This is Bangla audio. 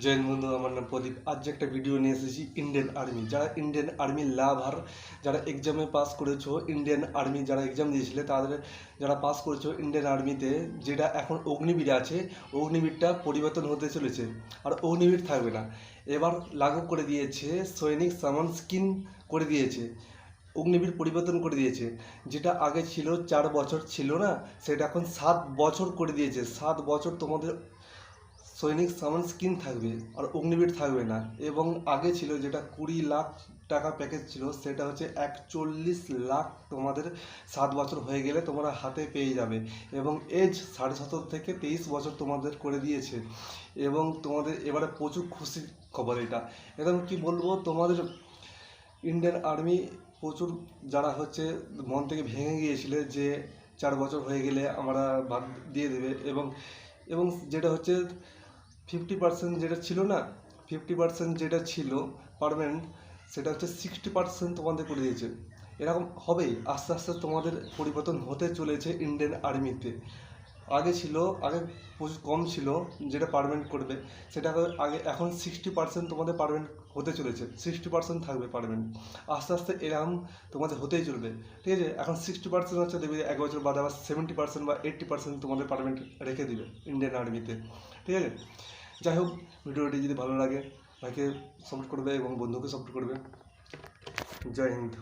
জয় হিন্দ বন্ধু, আমার নাম প্রদীপ। আজ যে একটা ভিডিও নিয়ে এসেছি ইন্ডিয়ান আর্মি যারা ইন্ডিয়ান আর্মি লাভার যারা এক্সামে পাস করেছ ইন্ডিয়ান আর্মি যারা এক্সাম দিয়েছিলে, তাদের যারা পাস করেছ ইন্ডিয়ান আর্মিতে যেটা এখন অগ্নিবীর আছে, অগ্নিবীরটা পরিবর্তন হতে চলেছে আর অগ্নিবীর থাকবে না। এবার লাগু করে দিয়েছে, সৈনিক সামান স্কিন করে দিয়েছে, অগ্নিবীর পরিবর্তন করে দিয়েছে। যেটা আগে ছিল চার বছর, ছিল না? সেটা এখন সাত বছর করে দিয়েছে। সাত বছর তোমাদের সৈনিক সামান স্কিন থাকবে আর অগ্নিবীর থাকবে না। এবং আগে ছিল যেটা কুড়ি লাখ টাকা প্যাকেজ ছিল, সেটা হচ্ছে একচল্লিশ লাখ তোমাদের সাত বছর হয়ে গেলে তোমরা হাতে পেয়ে যাবে। এবং এজ সাড়ে সতেরো থেকে তেইশ বছর তোমাদের করে দিয়েছে। এবং তোমাদের এবারে প্রচুর খুশির খবর এটা। একদম কি বলব, তোমাদের ইন্ডিয়ান আর্মি প্রচুর যারা হচ্ছে মন থেকে ভেঙে গিয়েছিলে যে চার বছর হয়ে গেলে আমরা বাদ দিয়ে দেবে। এবং এবং যেটা হচ্ছে ফিফটি পার্সেন্ট যেটা ছিল না, ফিফটি পার্সেন্ট যেটা ছিল পারমানেন্ট সেটা হচ্ছে সিক্সটি পার্সেন্ট তোমাদের করে দিয়েছে। এরকম হবেই, আস্তে আস্তে তোমাদের পরিবর্তন হতে চলেছে ইন্ডিয়ান আর্মিতে আগে ছিল, আগে প্রচুর কম ছিল যেটা পারমানেন্ট করবে, সেটা আগে, এখন সিক্সটি পার্সেন্ট তোমাদের পারমানেন্ট হতে চলেছে সিক্সটি পার্সেন্ট থাকবে পারমানেন্ট আস্তে আস্তে এরকম তোমাদের হতেই চলবে, ঠিক আছে? এখন সিক্সটি পার্সেন্ট হচ্ছে দেখবে এক বছর বাদে আবার সেভেন্টি পার্সেন্ট বা এইট্টি পার্সেন্ট তোমাদের পারমানেন্ট রেখে দিবে ইন্ডিয়ান আর্মিতে ঠিক আছে? যাই হোক ভিডিওটি যদি ভালো লাগে তাকে সাপোর্ট করবে এবং বন্ধুকে সাপোর্ট করবে। জয় হিন্দ।